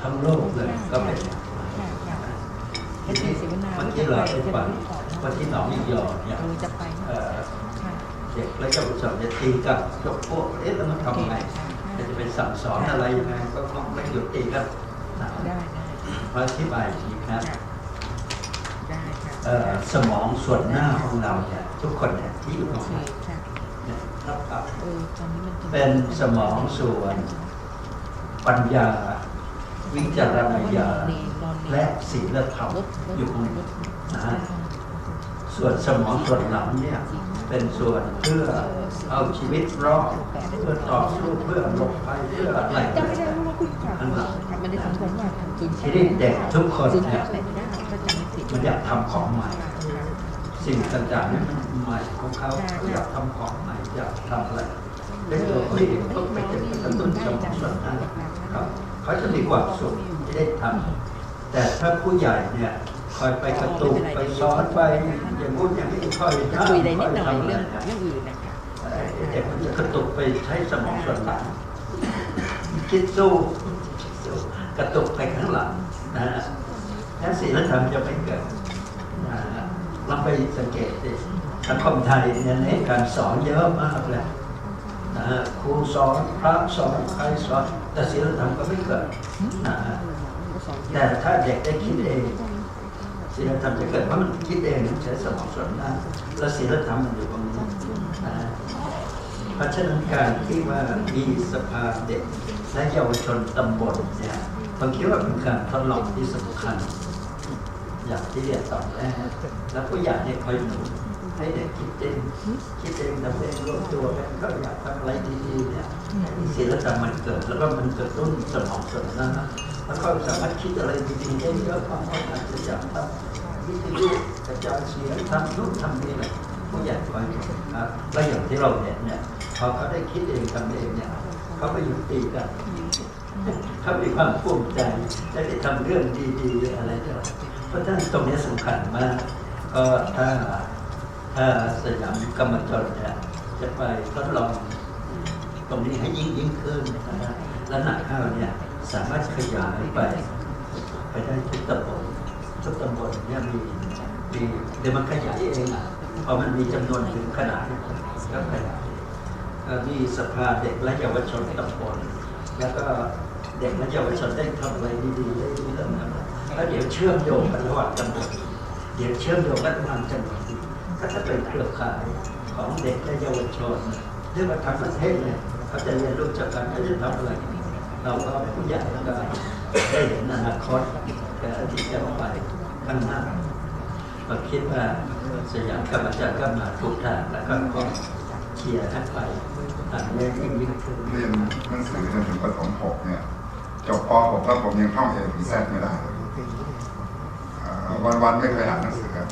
ทั้งโลกเลยก็เป็นค่ะค่ะทีนี้เมื่อกี้เราได้ฟังว่าที่หนองอียอเนี่ยเราจะไปเอ่อค่ะเด็กและเยาวชนจะตีกับยกพวกเอ๊ะแล้วมันทำไงจะไปสั่งสอนอะไรยังไงก็คงไม่หยุดตีกันนะได้ได้ขออธิบายทีครับค่ะได้ค่ะเอ่อสมองส่วนหน้าของเราเนี่ยทุกคนเนี่ยที่อยู่ตโอรงเคนี้ค่ะเนี่ยครับเออตอนนี้มันจะเป็นสมองส่วนปัญญา วิจารณญาณและศีลธรรมลดลดอยู่ตรงลนี้ดนะฮะส่วนสมองส่วนหลังเนี่ยเป็นส่วนเพื่อเอาชีวิตรอดเพื่อต่อสู้เพื่อหลบภัยเพื่ออะไรจำไม่ได้ว่าคุณค่ะค่ะมันได้สำคัญว่าศูนย์ทีนี้เด็กทุกคนศูนย์เนี่เก้ายแปดเก้าก็จำไม่ผิดมันอยากทำของใหม่ค่ะสิ่งต่างๆนี่มันใหม่ของเขาอยากทำของใหม่อยากทำอะไรได้ตัวเขาเองต้องไปเจอกระตุ้นสมองส่วนนั้นครับ เขาจะมีความสุขที่ได้ทำแต่ถ้าผู้ใหญ่เนี่ยคอยไปกระตุ้นไปสอนไปอย่างพูดอย่างนี้คอยนะคุยได้นิดหน่อยคทำะเรื่องนี่ยเรื่องอื่นนะคะเด็กมันจะกระตุกไปใช้สมองส่วนหลังคิดสู้สู้กระตุกไปข้างหลังนะฮะแค่ศีลธรรมจะไม่เกิดนะฮะลองไปสังเกตดิสังคมไทยเนี่ยในการสอนเยอะมากเลยนะฮะครูสอนพระสอนใครสอน แต่ศีลธรรมก็ไม่เกิดนะฮะแต่ถ้าเด็กได้คิดเองศีลธรรมจะเกิดเพราะมันคิดเองมันใช้สมองส่วนหน้าแล้วศีลธรรมมันอยู่ตรงนี้นะฮะเพราะฉะนั้นการที่ว่ามีสภาเด็กและเยาวชนตำบลเนี่ยผมคิดว่าเป็นการทดลองที่สำคัญ อย่างที่เรียนตอนแรกแล้วผู้ใหญ่เนี่ยคอยหนุนให้เด็กคิดเองคิดเองทำเองรวมตัวกันก็อยากทำอะไรดีๆเนี่ย ศิลธรรมมันเกิดแล้วก็มันกระตุ้นสมองส่วนหน้าแล้วก็สามารถคิดอะไรดีๆได้เยอะมากอาจจะอยากทำวิทยุกระจายเสียงทำนู่นทำนี่แหละผู้ใหญ่คอยหนุนนะแล้วอย่างที่เราเห็นเนี่ยพอเขาได้คิดเองทำเองเนี่ยเขาไปอยู่ตีกันเขามีความภูมิใจและได้ทำเรื่องดีๆอะไรต่างเพราะฉะนั้นตรงนี้สำคัญมาก ก็ถ้าถ้าสยามกรรมจรเนี่ยจะไปทดลอง ตรงนี้ให้ยิ่งยิ่งขึ้นนะและหนักข้าวเนี่ยสามารถขยายไป ไปได้ทุกตำบลทุกตำบลเนี่ยมีมีเดี๋ยวมันขยายเองอะพอมันมีจำนวนถึงขนาดก็ขยายมีสภาเด็กและเยาวชนตำบลแล้วก็เด็กและเยาวชนได้ทำอะไรดีๆได้เรื่องนั้นแล้วเดี๋ยวเชื่อมโยงกันระหว่างจังหวัดเดี๋ยวเชื่อมโยงกันระหว่างจังหวัดก็จะเป็นเครือข่ายของเด็กและเยาวชนเรียกว่าทั้งประเทศเนี่ย เขาจะเรียนรู้จากกันเขาจะทำอะไร เราก็ผู้ใหญ่แล้วก็ได้เห็นอนาคตแต่ที่จะไปข้างหน้าก็คิดว่าสยามกรรมจารย์ก็มาถูกทางแล้วก็ขอเชียร์ให้ไปทางนี้ยิ่งยิ่งขึ้นเรียนหนังสือจนถึงประถมหกเนี่ยจบป .6 แล้วผมยังท่องเอถึงแซดไม่ได้วันวันๆไม่เคยอ่านหนังสือครับ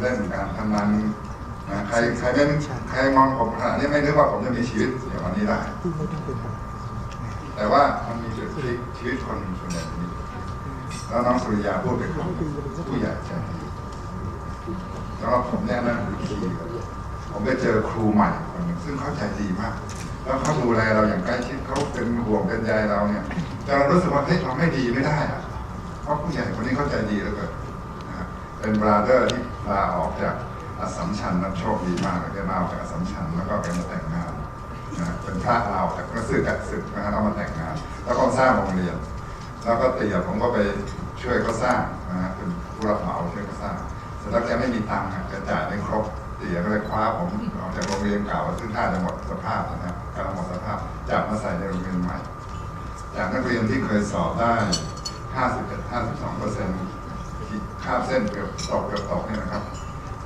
เล่นการพนัน นะใครใครไม่ใครมองผมขนาดนี้ไม่นึกว่าผมจะมีชีวิตอย่างวันนี้ได้ แต่ว่ามันมีจุดพลิกชีวิตคนส่วนใหญ่จะมีจุดพลิกแล้วน้องสุริยาพูดเป็นของผู้ใหญ่ใจดีสำหรับผมเนี่ยนั่นคือคีย์เลยผมได้เจอครูใหม่คนหนึ่งซึ่งเขาใจดีมาก แล้วเขาดูแลเราอย่างใกล้ชิดเขาเป็นห่วงเป็นใยเราเนี่ยแต่เรารู้สึกว่าเฮ้ยเราไม่ดีไม่ได้อะเพราะผู้ใหญ่คนนี้เขาใจดีเหลือเกินนะครับเป็นบราเดอร์ที่ลาออกจาก อสสัมชัญนับโชคดีมากเลยได้ลาออกจากอสสัมชัญแล้วก็ไปมาแต่งงานนะเป็นพระลาออกจากพระสื่อจากศึกนะฮะแล้วมาแต่งงาน แล้วก็สร้างโรงเรียน แล้วก็เตียผมก็ไปช่วยเขาสร้างนะฮะเป็นผู้รับเหมาช่วยเขาสร้างเสร็จแล้วแกไม่มีตังค์อะจ่ายไม่ครบเตียก็เลยคว้าผมออกจากโรงเรียนเก่าซึ่งท่าจะหมดสภาพนะครับกำลังหมดสภาพจับมาใส่ในโรงเรียนใหม่จากนักเรียนที่เคยสอบได้ 51 52เปอร์เซ็นต์ข้ามเส้นเกือบตกเกือบตกเนี่ยนะครับ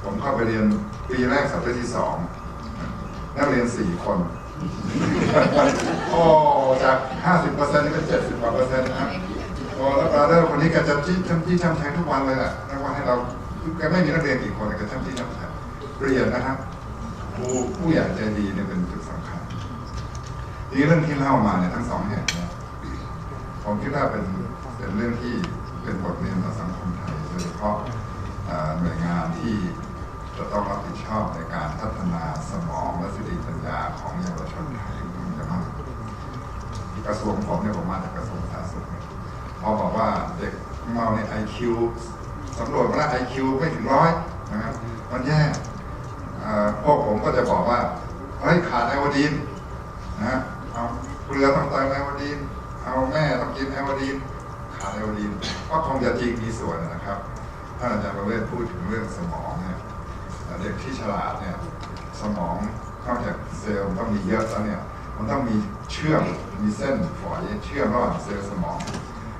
ผมเข้าไปเรียนปีแรกสัปดาห์ที่สองนักเรียนสี่คน โอ้จาก50เปอร์เซ็นต์นี่เป็น70กว่าเปอร์เซ็นต์นะครับโอ้แล้วบราเดอร์คนนี้แกจะจี้ช้ำจี้ช้ำแทงทุกวันเลยแหละนักวันให้เราแกไม่มีนักเรียนกี่คนแกช้ำจี้ช้ำแทงเรียนนะครับผู้ผู้ใหญ่ใจดีเนี่ยเป็นจุดสำคัญนี้เรื่องที่เล่ามาเนี่ยทั้งสองเหตุเนี่ยผมคิดว่าเป็นเป็นเรื่องที่เป็นบทเรียนต่อสังคมไทยโดยเฉพาะหน่วยงานที่ จะต้องรับผิดชอบในการพัฒนาสมองและสติปัญญาของเยาวชนไทยมันจะมากกระทรวงผมเนี่ยผมมาจากกระทรวงสาธารณสุขเนี่ยพอบอกว่าเด็กของเราเนี่ยไอคิวสำรวจมาแล้วไอคิวไม่ถึงร้อยนะครับมันแย่เอ่อพวกผมก็จะบอกว่าเฮ้ยขาดไอโอดีนนะเอาเกลือต้องเติมไอโอดีนเอาแม่ต้องกินไอโอดีนขาดไอโอดีนก็คงจะจริงมีส่วนนะครับ ถ้าอาจารย์ประเวศพูดถึงเรื่องสมองเนี่ย ที่ฉลาดเนี่ยสมองนอกจากเซลล์ต้องมีเยอะแล้วเนี่ยมันต้องมีเชื่อมมีเส้นฝอยเชื่อมระหว่างเซลล์สมอง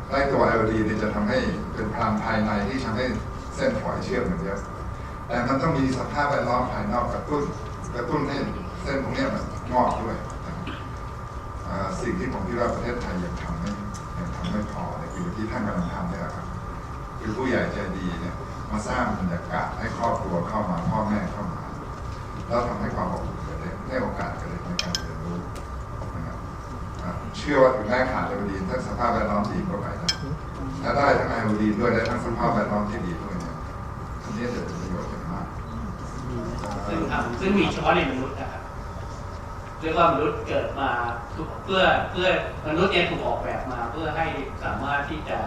ไล่ตัวไอโอดีนจะทำให้เป็นพลังภายในที่ทำให้เส้นฝอยเชื่อมมันเยอะแต่มันต้องมีสภาพแวดล้อมภายนอกกระตุ้นกระตุ้นให้เส้นพวกนี้มันงอกด้วยสิ่งที่ผมคิดว่าประเทศไทยยังทำไม่ยังทำไม่พอเนี่ยคือที่ท่านกำลังทำเนี่ยครับคือผู้ใหญ่ใจดีเนี่ย มาสร้างบรรยากาศให้ครอบครัวเข้ามาพ่อแม่เข้ามา แล้วทำให้ความอบอุ่นกับเด็กได้โอกาสกับเด็กในการเรียนรู้นะครับเชื่อว่าถึงแม้ขาดไอโอดีนถ้าสภาพแวดล้อมดีก็ไปได้ถ้าได้ทั้งไอโอดีนด้วยได้ทั้งสภาพแวดล้อมที่ดีด้วยเนี่ยอันนี้จะเป็นประโยชน์อย่างมากซึ่งทำซึ่งมีเฉพาะในมนุษย์นะครับเรียกว่ามนุษย์เกิดมาเพื่อเพื่อมนุษย์เนี่ยถูกออกแบบมาเพื่อให้สามารถที่จะ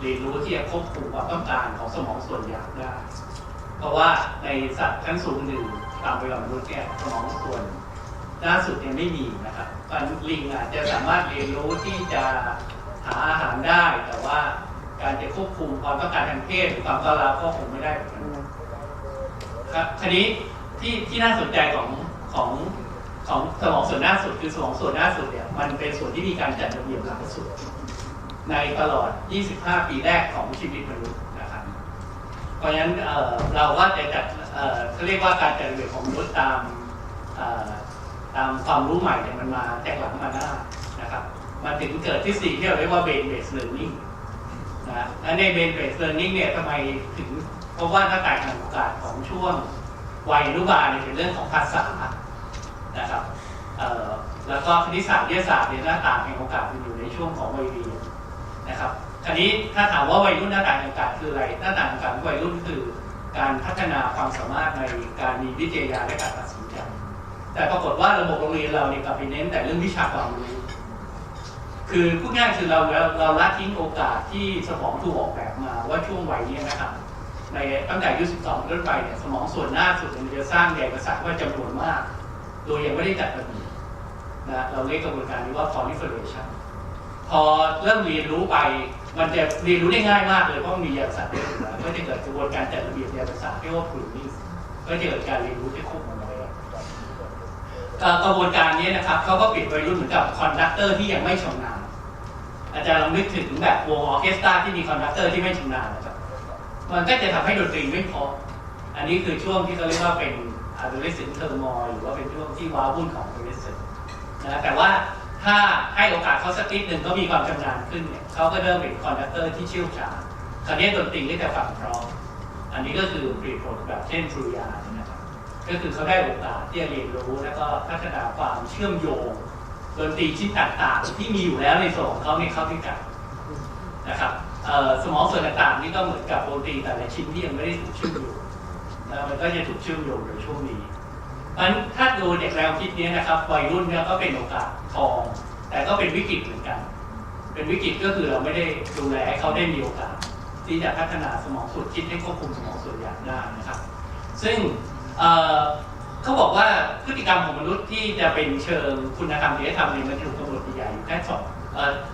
เรียนรู้ที่จะควบคุมความต้องการของสมองส่วนใหญ่ได้ เพราะว่าในสัตว์ชั้นสูงหนึ่งตามไปกับมนุษย์เนี่ยสมองส่วนด้าสุดเนี่ยไม่มีนะครับตอนลิงอาจจะสามารถเรียนรู้ที่จะหาอาหารได้ แต่ว่าการจะควบคุมความต้องการทางเพศหรือความก้าวร้าวก็คงไม่ได้เหมือนกันครับทีนี้ที่ที่น่าสนใจของของของสมองส่วนหน้าสุดคือสมองส่วนหน้าสุดเนี่ยมันเป็นส่วนที่มีการจัดระเบียบหลังสุด ในตลอด 25 ปีแรกของชีวิตมนุษย์นะครับ เพราะฉะนั้นเเราก็จะจัดเขาเรียกว่าการจัดระเบียบของมนุษย์ตามตามความรู้ใหม่เนี่ยมันมาจากหลังมาหน้านะครับ มันถึงเกิดทฤษฎีที่เราเรียกว่า brain based learning นะและใน brain based learning เนี่ยทำไมถึงเพราะว่าหน้าต่างทางโอกาสของช่วงวัยอนุบาลเนี่ยเป็นเรื่องของภาษานะครับแล้วก็คณิตศาสตร์วิทยาศาสตร์เนี่ยหน้าต่างแห่งโอกาสมันอยู่ในช่วงของวัยเรียน นะครับคราวนี้ถ้าถามว่าวัยรุ่นหน้าต่างแห่งโอกาสคืออะไร หน้าต่างแห่งโอกาสของวัยรุ่นคือ การพัฒนาความสามารถในการมีวิทยาและการตัดสินใจแต่ปรากฏว่าระบบโรงเรียนเราเนี่ยกลับไปเน้นแต่เรื่องวิชาความรู้คือพูดง่ายคือเราเราราละทิ้งโอกาสที่สมองถูกออกแบบมาว่าช่วงวัยนี้นะครับในตั้งแต่อายุ 12เป็นต้นไปเนี่ยสมองส่วนหน้าสุดมันจะสร้างใยประสาทว่าจำนวนมาก โดยยังไม่ได้จัดระเบียบนะเราเรียกกระบวนการนี้ว่า proliferation พอเริ่มเรียนรู้ไปมันจะเรียนรู้ได้ง่ายมากเลยเพราะมียประสาทเยอะอยู่แล้วก็จะเกิดกระบวนการจัดระเบียบยประสาทเรียกว่า pruning ก็จะเกิดการเรียนรู้ที่ควบคุมเอาไว้เอ่อกระบวนการนี้นะครับเขาก็ปรียบวัยรุ่นเหมือนกับคอนดักเตอร์ที่ยังไม่ชำนาญอาจารย์ลองนึกถึงแบบวงออเคสตราที่มีคอนดักเตอร์ที่ไม่ชำนาญนะครับมันก็จะทำให้ดนตรีไม่พอ อันนี้คือช่วงที่เขาเรียกว่าเป็น adolescent turmoil หรือว่าเป็นช่วงที่ว้าวุ่นของ adolescent นะแต่ว่า ถ้าให้โอกาสเขาสักนิดหนึ่งเขามีความชำนาญขึ้นเนี่ยเขาก็เริ่มเป็นคอนดักเตอร์ที่เชี่ยวชาญคราวนี้ดนตรีก็จะฝังพราะอันนี้ก็คือปรีโปรแบบเช่นทรูยานนะครับก็คือเขาได้โอกาสที่จะเรียนรู้แล้วก็พัฒนาความเชื่อมโยงดนตรีชิ้นต่างๆ ที่มีอยู่แล้วในสมองเขาในเข้าด้วยกันนะครับสมองส่วนต่างๆนี่ก็เหมือนกับดนตรีแต่ละชิ้นที่ยังไม่ได้ถูกเชื่อมโยงแล้วมันก็จะถูกเชื่อมโยงในช่วงนี้ อันถ้าดูเด็กแนวคิดนี้นะครับวัยรุ่นเนี่ยก็เป็นโอกาสทอง แต่ก็เป็นวิกฤตเหมือนกัน เป็นวิกฤตก็คือเราไม่ได้ดูแลให้เขาได้มีโอกาส ที่จะพัฒนาสมองส่วนคิดให้ควบคุมสมองส่วนใหญ่ได้นะครับ ซึ่งเเขาบอกว่าพฤติกรรมของมนุษย์ที่จะเป็นเชิงคุณธรรมจริยธรรมเนี่ยมันถูกกำหนดใหญ่อยู่แค่สอง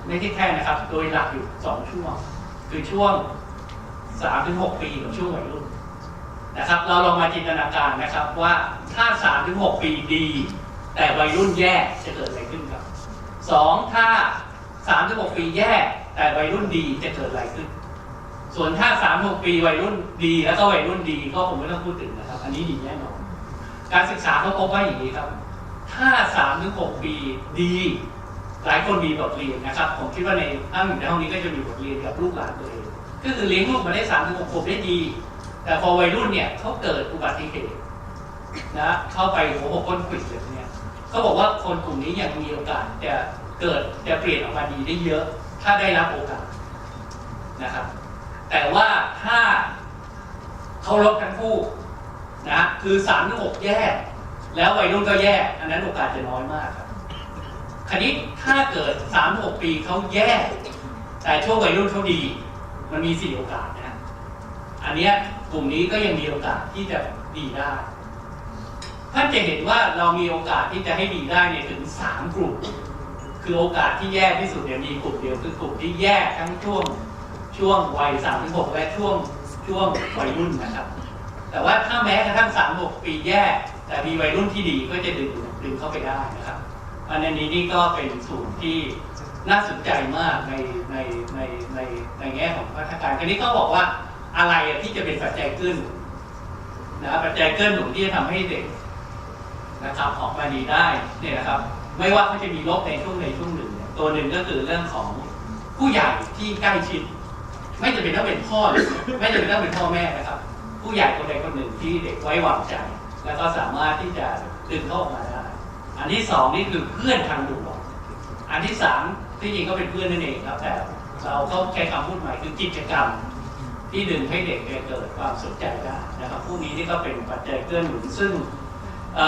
ไม่ใช่แค่นะครับ โดยหลักอยู่สองช่วง คือช่วงสามถึงหกปีกับช่วงวัยรุ่น นะครับ เราลองมาจินตนาการนะครับว่าถ้าสามถึงหกปีดี แต่วัยรุ่นแย่จะเกิดอะไรขึ้นครับสองถ้าสามถึงหกปีแย่ แต่วัยรุ่นดีจะเกิดอะไรขึ้น ส่วนถ้าสามหกปีวัยรุ่นดีแล้วก็วัยรุ่นดีก็คงไม่ต้องพูดถึงนะครับ อันนี้ดีแน่นอน การศึกษาเขาพบว่าอย่างนี้ครับ ถ้าสามถึงหกปีดี หลายคนมีบทเรียนนะครับ ผมคิดว่าในถ้าอยู่ในห้องนี้ก็จะมีบทเรียนกับลูกหลานตัวเองก็คือเลี้ยงลูกมาได้สามถึงหกขวบได้ดี แต่พอวัยรุ่นเนี่ยเขาเกิดอุบัติเหตุนะเข้าไปหัวหกก้นขิดเลยเนี่ยเขาบอกว่าคนกลุ่มนี้ยังมีโอกาสจะเกิดจะเปลี่ยนออกมาดีได้เยอะ ถ้าได้รับโอกาสนะครับ แต่ว่าถ้าเขาลบทั้งคู่นะคือสามถึงหกแย่แล้ววัยรุ่นก็แย่อันนั้นโอกาสจะน้อยมากครับคราวนี้ถ้าเกิดสามหกปีเขาแย่แต่ช่วงวัยรุ่นเขาดี มันมีสี่โอกาสนะอันเนี้ย กลุ่มนี้ก็ยังมีโอกาสที่จะดีได้ ท่านจะเห็นว่าเรามีโอกาสที่จะให้ดีได้เนี่ยถึงสามกลุ่ม คือโอกาสที่แย่ที่สุดเนี่ยมีกลุ่มเดียวคือกลุ่มที่แย่ทั้งช่วงช่วงวัยสามถึงหกและช่วงช่วงวัยรุ่นนะครับ แต่ว่าถ้าแม้กระทั่งสามหกปีแย่ แต่มีวัยรุ่นที่ดีก็จะดึงดึงเข้าไปได้นะครับอันนี้นี่ก็เป็นสูตรที่น่าสนใจมากในในในในในแง่ของพัฒนาการทีนี้เขาบอกว่า อะไรที่จะเป็นปัจจัยเกื้อหนุนนะปัจจัยเกื้อหนุนที่จะทำให้เด็กนะครับออกมาดีได้เนี่ยนะครับ ไม่ว่าเขาจะมีลบในช่วงในช่วงหนึ่ง ตัวหนึ่งก็คือเรื่องของผู้ใหญ่ที่ใกล้ชิด ไม่จำเป็นต้องเป็นพ่อหรือไม่จำเป็นต้องเป็นพ่อแม่นะครับ ผู้ใหญ่คนใดคนหนึ่งที่เด็กไว้วางใจ แล้วก็สามารถที่จะดึงเข้าออกมาได้อันที่สองนี่คือเพื่อนทางด่วนอันที่สามที่จริงก็เป็นเพื่อนนั่นเองครับแต่เราเขาใช้คำพูดใหม่คือกิจกรรม ที่ดึงให้เด็กเกิดความสนใจได้นะครับพวกนี้นี่ก็เป็นปัจจัยเกื้อหนุนซึ่งเ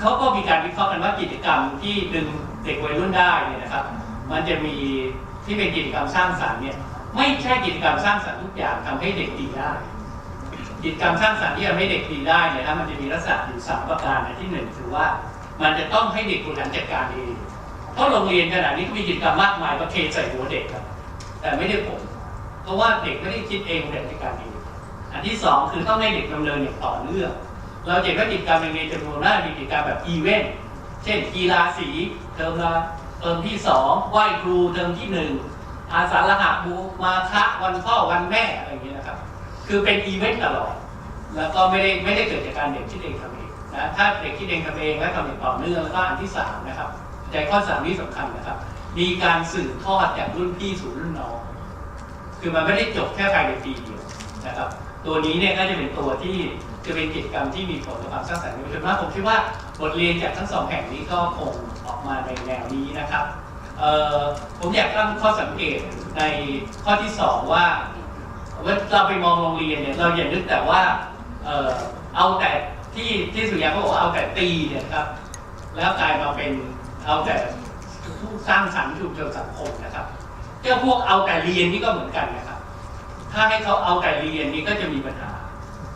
เขาก็มีการวิเคราะห์กันว่ากิจกรรมที่ดึงเด็กวัยรุ่นได้เนี่ยนะครับ มันจะมีที่เป็นกิจกรรมสร้างสรรค์เนี่ยไม่ใช่กิจกรรมสร้างสรรค์ทุกอย่างทำให้เด็กดีได้ กิจกรรมสร้างสรรค์ที่ทำให้เด็กดีได้เนี่ยนะมันจะมีลักษณะอยู่สามประการนะที่หนึ่งคือว่ามันจะต้องให้เด็กบริหารจัดการเองเพราะโรงเรียนขนาดนี้ก็มีกิจกรรมมากมายก็เทใส่หัวเด็กครับแต่ไม่ได้ผล เพราะว่าเด็กไม่ได้คิดเองบริหารจัดการเองอันที่สองคือต้องให้เด็กดำเนินอย่างต่อเนื่องเราจะเห็นว่ากิจกรรมโรงเรียนจำนวนมากมีกิจกรรมแบบอีเวนต์เช่นกีฬาสีเทอมละเทอมที่สองไหว้ครูเทอมที่หนึ่งอาสาฬหบูมาคะวันพ่อวันแม่อะไรอย่างเงี้ยนะครับ คือเป็นอีเวนต์ตลอด แล้วก็ไม่ได้ไม่ได้เกิดจากการเด็กคิดเองทำเองนะถ้าเด็กคิดเองทำเองและทำอย่างต่อเนื่องแล้วก็อันที่สามนะครับใจข้อสามนี้สำคัญนะครับ มีการสืบทอดจากรุ่นพี่สู่รุ่นน้อง คือมันไม่ได้จบแค่ภายในปีเดียวนะครับ ตัวนี้เนี่ยก็จะเป็นตัวที่จะเป็นกิจกรรมที่มีผลต่อความสร้างสรรค์ในประชาชนมากผมคิดว่าบทเรียนจากทั้งสองแห่งนี้ก็คงออกมาในแนวนี้นะครับผมอยากตั้งข้อสังเกตในข้อที่สองว่าว่าเราไปมองโรงเรียนเนี่ยเราอย่านึกแต่ว่าเออเอาแต่ที่ที่สุริยาเขาบอกว่าเอาแต่ตีเนี่ยครับ แล้วกลายมาเป็นเอาแต่ผู้สร้างสรรค์ชุมชนสังคมนะครับ เจ้าพวกเอาแต่เรียนนี่ก็เหมือนกันนะครับ ถ้าให้เขาเอาแต่เรียนนี่ก็จะมีปัญหา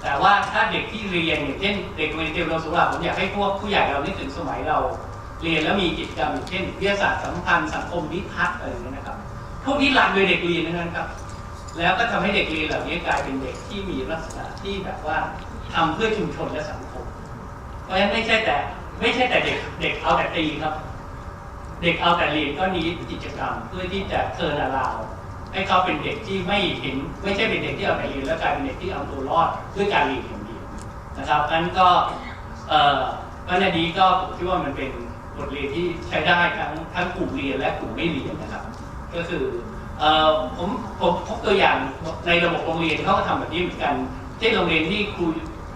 แต่ว่าถ้าเด็กที่เรียนอย่างเช่นเด็กเรียนเตรียมเราสุราผมอยากให้พวกผู้ใหญ่เรานึกถึงสมัยเรา เรียนแล้วมีกิจกรรมอย่างเช่นวิทยาศาสตร์สัมพันธ์สังคมนิทัศน์อะไรอย่างเงี้ยนะครับ พวกนี้รันโดยเด็กเรียนนั้นครับ แล้วก็ทำให้เด็กเรียนเหล่านี้กลายเป็นเด็กที่มีลักษณะที่แบบว่าทำเพื่อชุมชนและสังคม เพราะฉะนั้นไม่ใช่แต่ไม่ใช่แต่เด็กเด็กเอาแต่ตีครับ เด็กเอาแต่เรียนก็นี้กิจกรรมเพื่อที่จะเทิร์นาราวให้เขาเป็นเด็กที่ไม่เห็นไม่ใช่เป็นเด็กที่เอาแต่เรียนแล้วกลายเป็นเด็กที่เอาตัวรอดด้วยการเรียนอย่างเดียวนะครับนั้นก็เอ่อก็ในนี้ก็ผมคิดว่ามันเป็นบทเรียนที่ใช้ได้ทั้งทั้งกลุ่มเรียนและกลุ่มไม่เรียนนะครับ ก็คือเอ่อผมผมพบตัวอย่างในระบบโรงเรียนเขาก็ทำแบบนี้เหมือนกันเช่นโรงเรียนที่ครู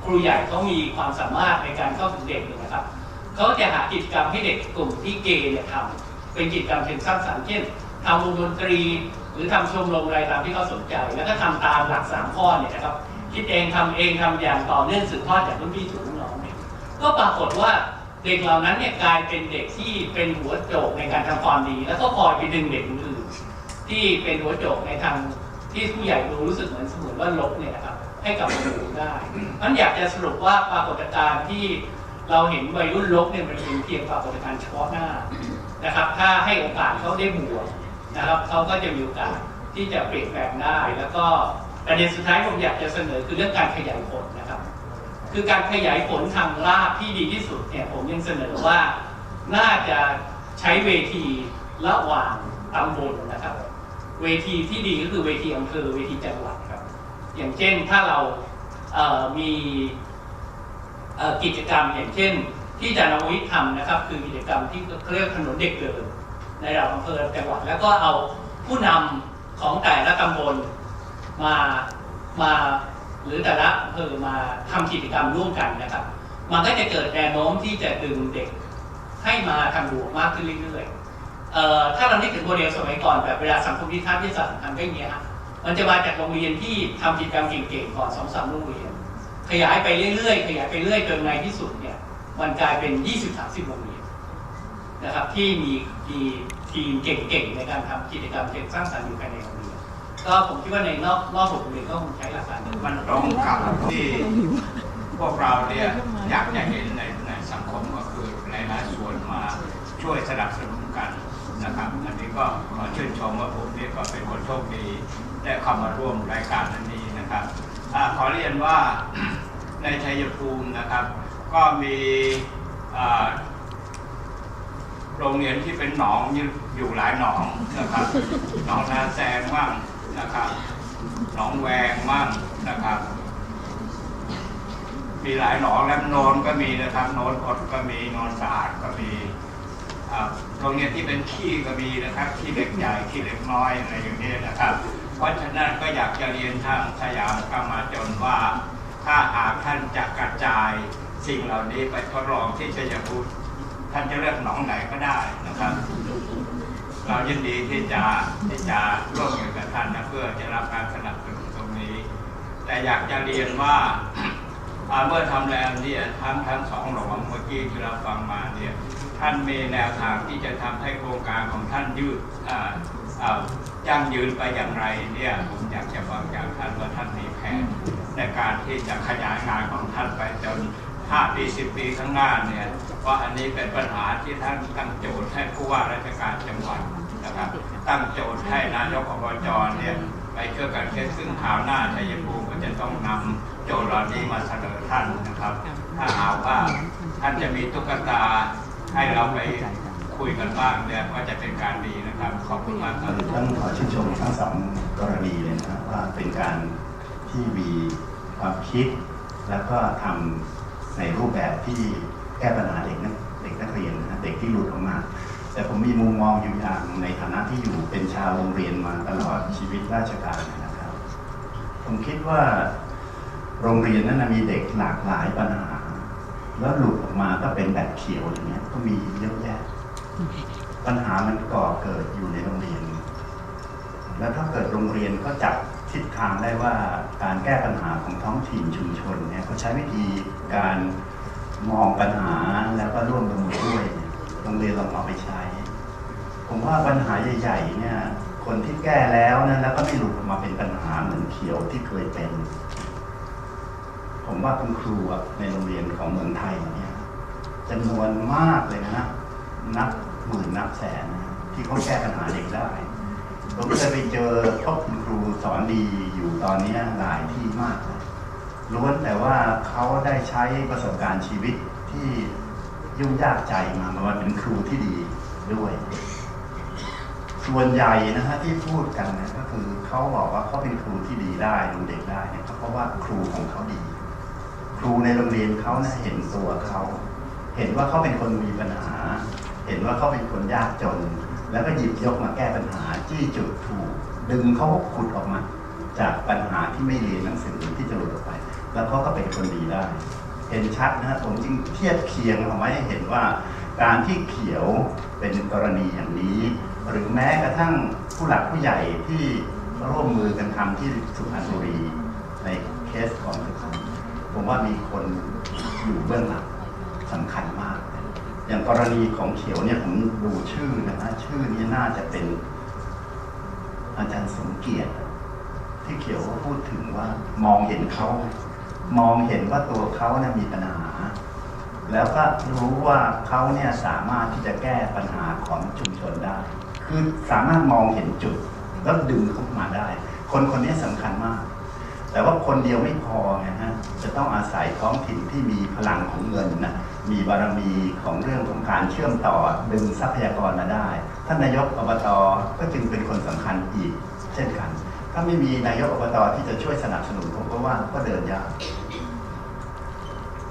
ครูใหญ่เขามีความสามารถในการเข้าถึงเด็ก เขาจะหากิจกรรมให้เด็กกลุ่มที่เกย์เนี่ยทำเป็นกิจกรรมเชิงสร้างสรรค์เช่นทำวงดนตรี หรือทำชมรมอะไรตามที่เขาสนใจ แล้วก็ทำตามหลักสามข้อเนี่ยนะครับคิดเองทำเองทำอย่างต่อเนื่องสืบทอดจากรุ่นพี่สู่รุ่นน้องเนี่ยก็ปรากฏว่าเด็กเหล่านั้นเนี่ยกลายเป็นเด็กที่เป็นหัวโจกในการทำความดี แล้วก็คอยไปดึงเด็กอื่นๆที่เป็นหัวโจกในทางที่ผู้ใหญ่ดูรู้สึกเหมือนสมือนว่าลบเนี่ยนะครับให้กลับมาดูได้นั้นอยากจะสรุปว่าปรากฏการณ์ที่ เราเห็นวัยรุ่นลบเนี่ยมันเป็นเพียงปรากฏการณ์เฉพาะหน้านะครับ ถ้าให้โอกาสเขาได้บวกนะครับเขาก็จะมีโอกาสที่จะเปลี่ยนแปลงได้ แล้วก็ประเด็นสุดท้ายผมอยากจะเสนอคือเรื่องการขยายผลนะครับ คือการขยายผลทางลาบที่ดีที่สุดเนี่ยผมยังเสนอว่าน่าจะใช้เวทีระหว่างตำบลนะครับ เวทีที่ดีก็คือเวทีอำเภอเวทีจังหวัดครับ อย่างเช่นถ้าเราเมี กิจกรรมอย่างเช่น ที่จะนำวิทย์ทำนะครับ คือกิจกรรมที่เขาเรียกถนนเด็กเดินในระดับอำเภอจังหวัดแล้วก็เอาผู้นำของแต่ละตำบลมามาหรือแต่ละอำเภอมาทำกิจกรรมร่วมกันนะครับ มันก็จะเกิดแนวโน้มที่จะดึงเด็กให้มาทำบวกมากขึ้นเรื่อยๆถ้าเรานึกถึงโมเดลสมัยก่อนแบบเวลาสังคมนิทรรศวิทยาศาสตร์ทำก็อย่างเงี้ยมันจะมาจากโรงเรียนที่ทำกิจกรรมเก่งๆก่อนสองสามโรงเรียน ขยายไปเรื่อยๆ ขยายไปเรื่อยจนในที่สุดเนี่ยมันกลายเป็น 20-30โรงเรียนนะครับที่มีมีทีมเก่งๆ ในการทำกิจกรรมเชิงสร้างสรรค์อยู่ภายในโรงเรียนก็ผมคิดว่าในนอกนอกโรงเรียนก็คงใช้หลักการเดิมมันตรงกับที่พวกเราเนี่ยอยากจะเห็นในในสังคมก็คือหลายๆส่วนมาช่วยสนับสนุนกันนะครับอันนี้ก็ขอชื่นชมว่าผมเนี่ยก็เป็นคนโชคดีได้เข้ามาร่วมรายการอันนี้นะครับอขอเรียนว่า ในชัยภูมินะครับ ก็มีโรงเรียนที่เป็นหนองอยู่หลายหนองนะครับ หนองนาแซงมั่งนะครับ หนองแวงมั่งนะครับ มีหลายหนองแล้วโนนก็มีนะครับโนนอดก็มีโนนสะอาดก็มีโรงเรียนที่เป็นขี้ก็มีนะครับขี้เล็กใหญ่ขี้เล็กน้อยอะไรอย่างนี้นะครับ เพราะฉะนั้นก็อยากจะเรียนทางสยามกรรมาจนว่า ถ้าหากท่านจะกระจายสิ่งเหล่านี้ไปทดลองที่ชัยภูมิท่านจะเลือกหนองไหนก็ได้นะครับ เรายินดีที่จะที่จะร่วมมือกับท่านนะเพื่อจะรับการสนับสนุนตรงนี้ แต่อยากจะเรียนว่าอาเมื่อทำแล้วเนี่ยทั้งทั้งสองหลวงเมื่อกี้ที่เราฟังมาเนี่ยท่านมีแนวทางที่จะทำให้โครงการของท่านยืดอ่าอ่ายั่งยืนไปอย่างไรเนี่ยผมอยากจะฟังจากท่านว่าท่านมีแผน ในการที่จะขยายงานของท่านไปจน5ปี10 ปีข้างหน้าเนี่ยเพราะอันนี้เป็นปัญหาที่ท่านตั้งโจทย์ให้ผู้ว่าราชการจังหวัดนะครับ ตั้งโจทย์ให้นายกอบจเนี่ยไปช่วยกันเช็คซึ่งข่าวหน้าชัยภูมิก็จะต้องนำโจทย์เหล่านี้มาเสนอท่านนะครับ ถ้าหากว่าท่านจะมีตุ๊กตาให้เราไปคุยกันบ้างเนี่ยก็จะเป็นการดีนะครับ ขอบคุณมากครับต้องขอชื่นชมทั้งสองกรณีเลยนะครับว่าเป็นการที่มี ความคิด แล้วก็ทำในรูปแบบที่แก้ปัญหาเด็กนักเด็กนักเรียนนะเด็กที่หลุดออกมา แต่ผมมีมุมมองอยู่อย่างในฐานะที่อยู่เป็นชาวโรงเรียนมาตลอดชีวิตราชการนะครับ ผมคิดว่าโรงเรียนนั้นนะมีเด็กหลากหลายปัญหา แล้วหลุดออกมาก็เป็นแบบเขียวอย่างเงี้ยก็มีเยอะแยะ ปัญหามันก่อเกิดอยู่ในโรงเรียน แล้วถ้าเกิดโรงเรียนก็จับ ทิศทางได้ว่าการแก้ปัญหาของท้องถิ่นชุมชนเนี่ยเขาใช้วิธีการมองปัญหาแล้วก็ร่วมกันด้วยเนี่ยโรงเรียนลองเอาไปใช้ ผมว่าปัญหาใหญ่ๆเนี่ยคนที่แก้แล้วนะแล้วก็ไม่หลุดออกมาเป็นปัญหาเหมือนเขียวที่เคยเป็น ผมว่าคุณครูในโรงเรียนของเมืองไทยเนี่ยจำนวนมากเลยนะนับหมื่นนับแสนที่เขาแก้ปัญหาเด็กได้ ผมเคยไปเจอพวกคุณครูสอนดีอยู่ตอนนี้หลายที่มากล้วนแต่ว่าเขาได้ใช้ประสบการณ์ชีวิตที่ยุ่งยากใจมามาเป็นครูที่ดีด้วย ส่วนใหญ่นะฮะที่พูดกันนะก็คือเขาบอกว่าเขาเป็นครูที่ดีได้ดูเด็กได้เนี่ยเพราะว่าครูของเขาดี ครูในโรงเรียนเขานะเห็นตัวเขาเห็นว่าเขาเป็นคนมีปัญหา เห็นว่าเขาเป็นคนยากจน แล้วก็หยิบยกมาแก้ปัญหาจี้จุดถูก ดึงเขาขุดออกมา จากปัญหาที่ไม่เรียนหนังสือที่จะหลุดออกไป แล้วเขาก็เป็นคนดีได้ เห็นชัดนะฮะผมจึงเทียบเคียงเอาไว้ให้เห็นว่า การที่เขียวเป็นกรณีอย่างนี้ หรือแม้กระทั่งผู้หลักผู้ใหญ่ที่ร่วมมือกันทำที่สุพรรณบุรีในเคสของสุพรรณผมว่ามีคนอยู่เบื้องหลังสำคัญมาก อย่างกรณีของเขียวเนี่ยผมดูชื่อนะฮะชื่อนี้น่าจะเป็น อาจารย์สมเกียรติที่เขียวพูดถึงว่ามองเห็นเขา มองเห็นว่าตัวเขาเนี่ยมีปัญหา แล้วก็รู้ว่าเขาเนี่ยสามารถที่จะแก้ปัญหาของชุมชนได้ คือสามารถมองเห็นจุดแล้วดึงเข้ามาได้ คนคนนี้สำคัญมาก แต่ว่าคนเดียวไม่พอไงฮะจะต้องอาศัยท้องถิ่นที่มีพลังของเงินนะมีบารมีของเรื่องของการเชื่อมต่อดึงทรัพยากรมาได้ ท่านนายกอบตก็จึงเป็นคนสำคัญอีก เช่นกัน ถ้าไม่มีนายกอบตที่จะช่วยสนับสนุนผมก็ว่าก็เดินยาก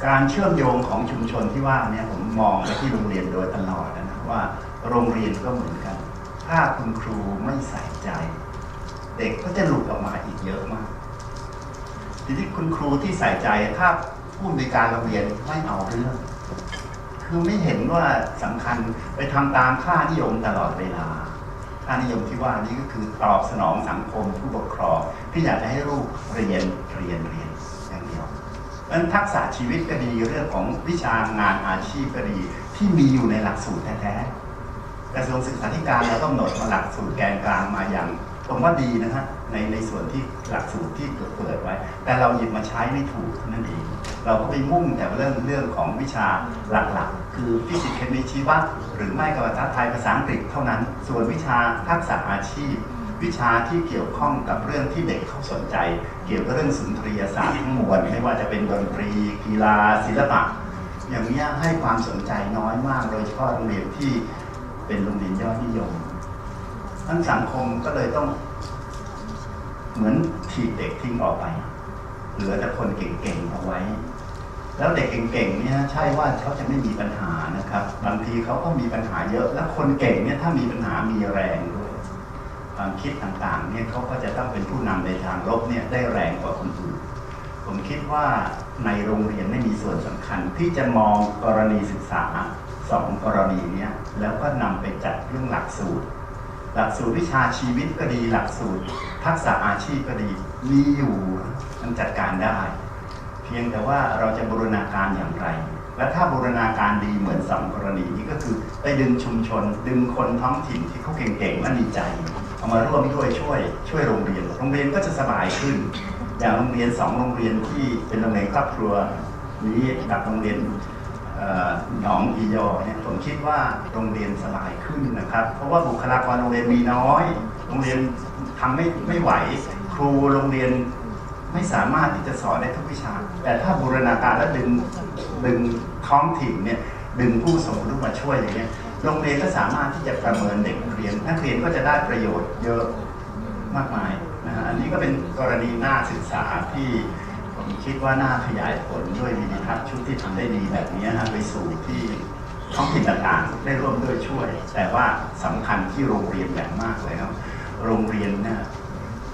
การเชื่อมโยงของชุมชนที่ว่าเนี่ยผมมองไปที่โรงเรียนโดยตลอดนะว่าโรงเรียนก็เหมือนกัน ถ้าคุณครูไม่ใส่ใจ เด็กก็จะหลุดออกมาอีกเยอะมาก ทีนี้คุณครูที่ใส่ใจถ้าผู้อำนการโรงเรียนไม่เอาเรื่อง คือไม่เห็นว่าสำคัญไปทำตามค่านิยมตลอดเวลา ค่านิยมที่ว่านี้ก็คือตอบสนองสังคมผู้ปกครองที่อยากจะให้ลูกเรียนเรียนเรียนอย่างเดียวนั้นทักษะชีวิตก็ดีเรื่องของวิชางานอาชีพก็ดีที่มีอยู่ในหลักสูตรแท้ๆกระทรวงศึกษาธิการเรากำหนดมาหลักสูตรแกนกลางมาอย่าง ผมว่าดีนะฮะในในส่วนที่หลักสูตรที่เปิดไว้ แต่เราหยิบมาใช้ไม่ถูกนั่นเอง เราก็ไปมุ่งแต่เรื่องเรื่องของวิชาหลักๆ คือฟิสิกส์เคมีชีวะหรือไม่ก็ภาษาไทยภาษาอังกฤษเท่านั้น ส่วนวิชาทักษะอาชีพ วิชาที่เกี่ยวข้องกับเรื่องที่เด็กเขาสนใจ เกี่ยวกับเรื่องสุนทรียศาสตร์ทั้งมวลไม่ว่าจะเป็นดนตรี กีฬา ศิลปะ อย่างนี้ให้ความสนใจน้อยมากโดยเฉพาะโรงเรียนที่เป็นโรงเรียนยอดนิยม ทั้งสังคมก็เลยต้อง เหมือนถีบเด็กทิ้งออกไป เหลือแต่คนเก่งๆเอาไว้ แล้วเด็กเก่งๆเนี่ยใช่ว่าเขาจะไม่มีปัญหานะครับ บางทีเขาก็มีปัญหาเยอะ แล้วคนเก่งเนี่ยถ้ามีปัญหามีแรงด้วยความคิดต่างๆเนี่ยเขาก็จะต้องเป็นผู้นำในทางลบเนี่ยได้แรงกว่าคนอื่นผมคิดว่าในโรงเรียนไม่มีส่วนสำคัญ ที่จะมองกรณีศึกษาสองกรณีเนี้ยแล้วก็นำไปจัดเรื่องหลักสูตร หลักสูตรวิชาชีวิตก็ดี หลักสูตรทักษะอาชีพก็ดีมีอยู่มันจัดการได้ เพียงแต่ว่าเราจะบูรณาการอย่างไร และถ้าบูรณาการดีเหมือนสองกรณีนี้ก็คือไปดึงชุมชน ดึงคนท้องถิ่นที่เขาเก่งๆและมีใจเอามาร่วมด้วยช่วย ช่วยโรงเรียน โรงเรียนก็จะสบายขึ้น อย่างโรงเรียนสองโรงเรียนที่เป็นโรงเรียนครอบครัวนี้กับโรงเรียน หนองอียอเนี่ยผมคิดว่าโรงเรียนสบายขึ้นนะครับ เพราะว่าบุคลากรโรงเรียนมีน้อย โรงเรียนทำไม่ไม่ไหว ครูโรงเรียนไม่สามารถที่จะสอนได้ทุกวิชา แต่ถ้าบูรณาการและดึงดึงท้องถิ่นเนี่ยดึงผู้สมรู้มาช่วยอย่างเงี้ยโรงเรียนก็สามารถที่จะประเมินเด็กเรียนนักเรียนก็จะได้ประโยชน์เยอะมากมายนะฮะอันนี้ก็เป็นกรณีน่าศึกษาที่ คิดว่าน่าขยายผลด้วยวิธีทัศน์ชุดที่ทำได้ดีแบบนี้นะไปสู่ที่ท้องถิ่นต่างๆได้ร่วมด้วยช่วย แต่ว่าสำคัญที่โรงเรียนอย่างมากเลยครับ โรงเรียนเนี่ย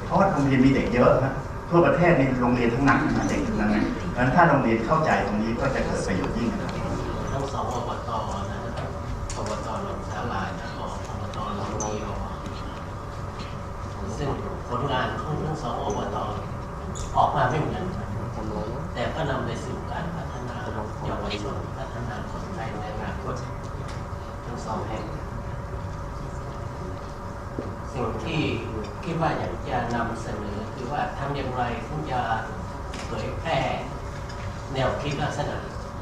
เพราะว่าโรงเรียนมีเด็กเยอะนะทั่วประเทศมีโรงเรียนทั้งนั้นนะเด็กทั้งนั้นนะเพราะฉะนั้นถ้าโรงเรียนเข้าใจตรงนี้ก็จะเกิดประโยชน์ยิ่งนะครับทั้งสองอบตนะครับอบตหนองสาหร่ายและอบตหนองนีอซึ่งผลงานของทั้งสองอบตออกมาไม่เหมือนกันแต่ก็นำไปสู่การพัฒนาเยาวชนพัฒนาคนไทยในอนาคตทั้งสองแห่ง สิ่งที่ คิดว่าอยากจะนำเสนอคือว่าทำอย่างไรถึงจะเผยแพร่แนวคิดลักษณะ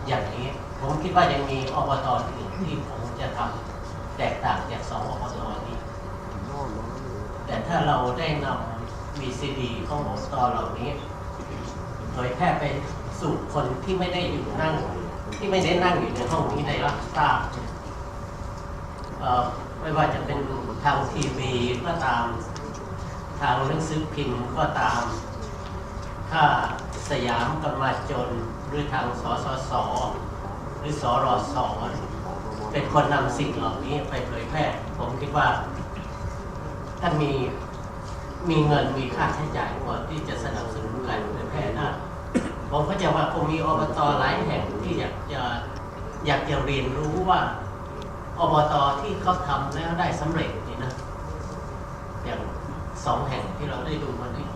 อย่างนี้ ผมคิดว่ายังมีอบตอื่นที่ผมจะทำแตกต่างจากสองอบตนี้ แต่ถ้าเราได้นำ VCD ของอบตเหล่านี้เผยแพร่ไปสู่คนที่ไม่ได้อยู่นั่ง ที่ไม่ได้นั่งอยู่ในห้องนี้ได้รับทราบไม่ว่าจะเป็นทางทีวีก็ตาม ทางหนังสือพิมพ์ก็ตาม ถ้าสยามกำมาจนหรือทางสสสหรือสรสเป็นคนนำสิ่งเหล่านี้ไปเผยแพร่ ผมคิดว่าท่านมีมีเงินมีค่าใช้จ่ายพอที่จะสนับสนุนการเผยแพร่ได้ผมก็จะว่าคงมีอบตหลายแห่งที่อยากจะอยากจะเรียนรู้ว่าอบตที่เขาทำแล้วได้สำเร็จ สองแห่งที่เราได้ดูวันนี้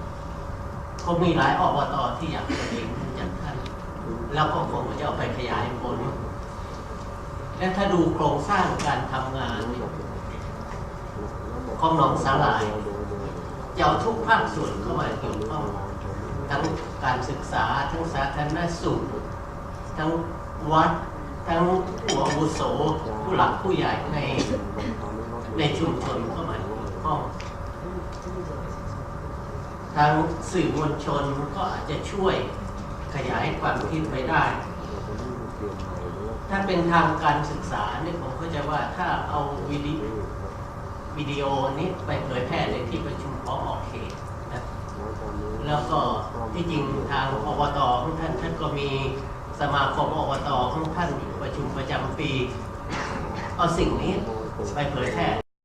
คงมีหลายอบตที่อยากจะเรียนรู้จากท่านแล้วก็คงจะเอาไปขยายผลและถ้าดูโครงสร้างการทำงานของหนองสาหร่ายจะเอาทุกภาคส่วนเข้ามาเกี่ยวข้องทั้งการศึกษาทั้งสาธารณสุขทั้งวัดทั้งผู้อาวุโสผู้หลักผู้ใหญ่ในในชุมชนเข้ามาเกี่ยวข้อง ทางสื่อมวลชนก็อาจจะช่วยขยายความคิดไปได้ ถ้าเป็นทางการศึกษาเนี่ยผมก็จะว่าถ้าเอาวิดีวิดีโอนี้ไปเผยแพร่ในที่ประชุมพออเขตนะแล้วก็ที่จริงทางอบตของท่านท่านก็มีสมาคมอบตของท่านอยู่ประชุมประจำปี เอาสิ่งนี้ไปเผยแพร่